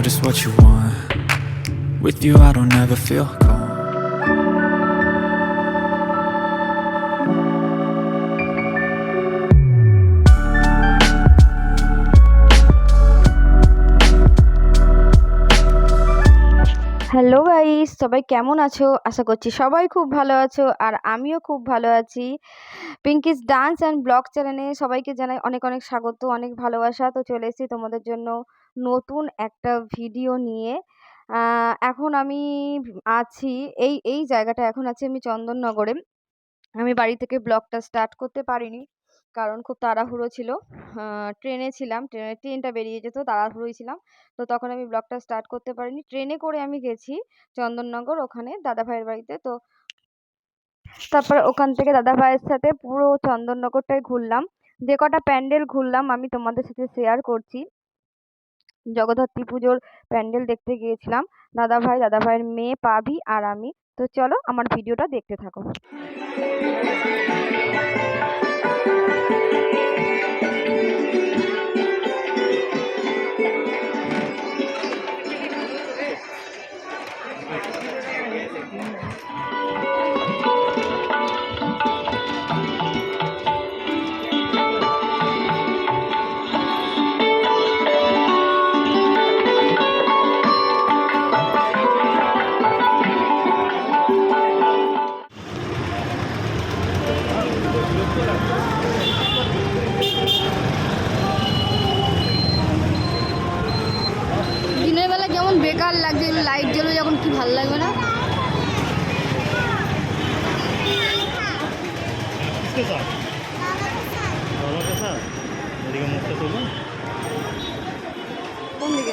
know just what you want. With you, I don't ever feel calm. Hello guys সবাই কেমন আছো আশা করছি সবাই খুব ভালো আছো আর আমিও খুব ভালো আছি পিঙ্কিস ডান্স অ্যান্ড ব্লগ চ্যানেলে সবাইকে জানাই অনেক অনেক স্বাগত অনেক ভালোবাসা তো চলে এসেছি তোমাদের জন্য নতুন একটা ভিডিও নিয়ে এখন আমি আছি, এই এই জায়গাটা এখন আছি আমি চন্দননগরে। আমি বাড়ি থেকে ব্লগটা স্টার্ট করতে পারিনি, কারণ খুব তাড়াহুড়ো ছিল। ট্রেনে ছিলাম ট্রেনে ট্রেনটা বেরিয়ে যেত, তাড়াহুড়োই ছিলাম। তো তখন আমি ব্লগটা স্টার্ট করতে পারিনি। ট্রেনে করে আমি গেছি চন্দননগর, ওখানে দাদা ভাইয়ের বাড়িতে। তো তারপর ওখান থেকে দাদা ভাইয়ের সাথে পুরো চন্দননগরটাই ঘুরলাম। যে কটা প্যান্ডেল ঘুরলাম আমি তোমাদের সাথে শেয়ার করছি। জগদ্ধাত্রী পুজোর প্যান্ডেল দেখতে গিয়েছিলাম। দাদাভাই, দাদাভাইয়ের দাদা ভাইয়ের মেয়ে পাবি আর আমি। তো চলো আমার ভিডিওটা দেখতে থাকো। বেকার লাগছে লাইট জ্বলে যখন কি ভালো লাগবে না? কোন দিকে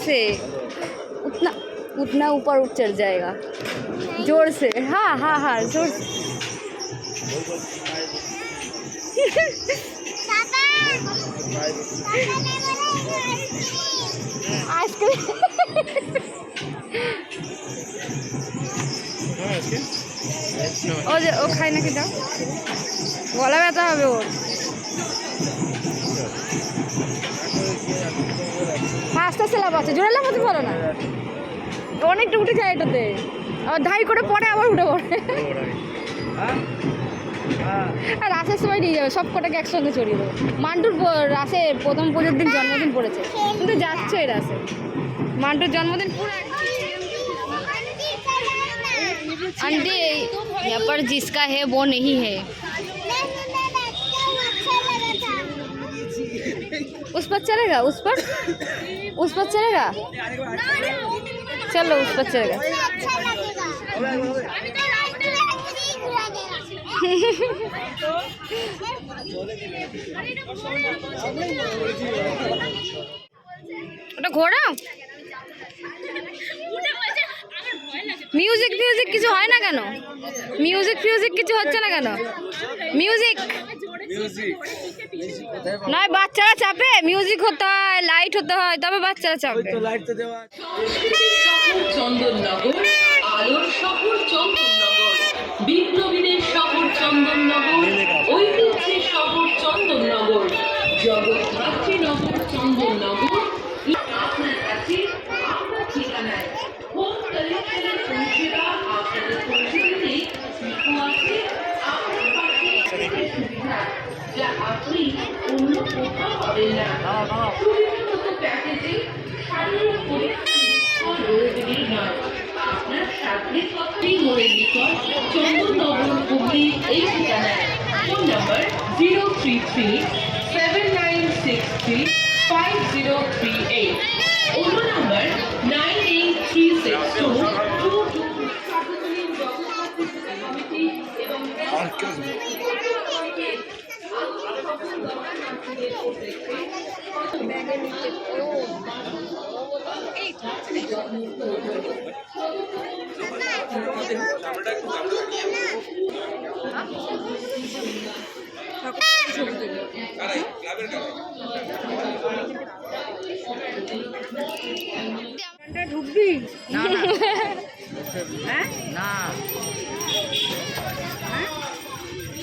से उतना उतना ऊपर उठ चढ़ जाएगा जोर से हाँ हाँ हाँ जोर से आइसक्रीम हाँ इसके ও যে ও খায় নাকি দাও গলা ব্যথা হবে ওর পাঁচটা স্ল্যাব আছে জোরে লাফাতে পারো না অনেকটা উঠে যায় এটাতে আবার ধাই করে পরে আবার উঠে পড়ে আর রাসের সময় নিয়ে যাবে সব কটাকে একসঙ্গে চড়িয়ে দেবো মান্টুর প- রাসে প্রথম পুজোর দিন জন্মদিন পড়েছে কিন্তু যাচ্ছে এই রাসে মান্টুর জন্মদিন পুরো आंटी यहाँ पर जिसका है वो नहीं है उस पर चलेगा उस पर उस पर चलेगा चलो उस पर चलेगा ওটা ঘোড়া মিউজিক ফিউজিক কিছু হয় না কেন মিউজিক ফিউজিক কিছু হচ্ছে না কেন মিউজিক নয় বাচ্চারা চাপে। মিউজিক হতে হয় লাইট হতে হয় তবে বাচ্চারা চাপে। চন্দননগর আলোর শহর স্বাদ যা আপনি অন্য কোথাও পাবেন না সুবিধার মতো প্যাকেজে শারীরিক পরীক্ষা ও রোগীর নয় আপনার সাথে কথাই মোড়ের নিকট চন্দননগর হুগলি এই ঠিকানায় phone number zero three three seven nine six three five zero three eight অন্য number nine eight three six two two ঢুকবি? না না। হ্যাঁ? না। হ্যাঁ?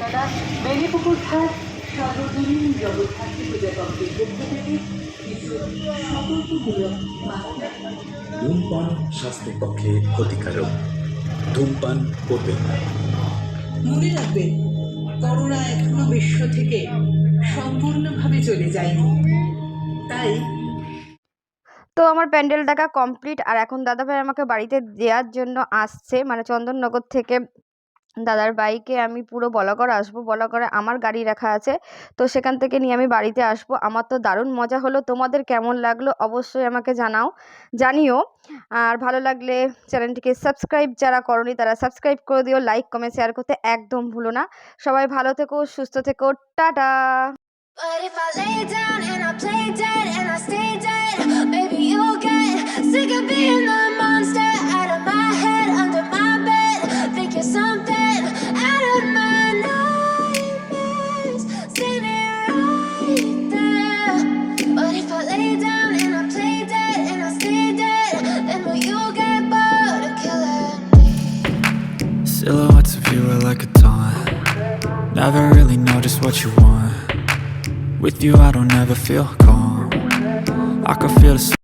তারা বেনিপুকুর ঘাট সার্বজনীন জগদ্ধাত্রী পূজা কমিটির পক্ষ থেকে কিছু সতর্কমূলক ধূমপান স্বাস্থ্যের পক্ষে ক্ষতিকারক। ধূমপান করবেন না। মনে রাখবেন করোনা এখনও বিশ্ব থেকে সম্পূর্ণভাবে চলে যায়নি। তাই তো আমার প্যান্ডেল দেখা কমপ্লিট আর এখন দাদাভাই আমাকে বাড়িতে দেওয়ার জন্য আসছে মানে চন্দননগর থেকে দাদার বাইকে আমি পুরো বলাগড় আসব। বলাগড়ে আমার গাড়ি রাখা আছে। তো সেখান থেকে নিয়ে আমি বাড়িতে আসব। আমার তো দারুণ মজা হলো। তোমাদের কেমন লাগল অবশ্যই আমাকে জানাও জানিও। আর ভালো লাগলে চ্যানেলটিকে সাবস্ক্রাইব যারা করনি তারা সাবস্ক্রাইব করে দিও। লাইক কমেন্ট শেয়ার করতে একদম ভুলো না। সবাই ভালো থেকো সুস্থ থেকো। Tata! But if I lay down and I play dead and I stay dead, maybe you'll get sick of being the Never really know just what you want. With you, I don't ever feel calm. I can feel the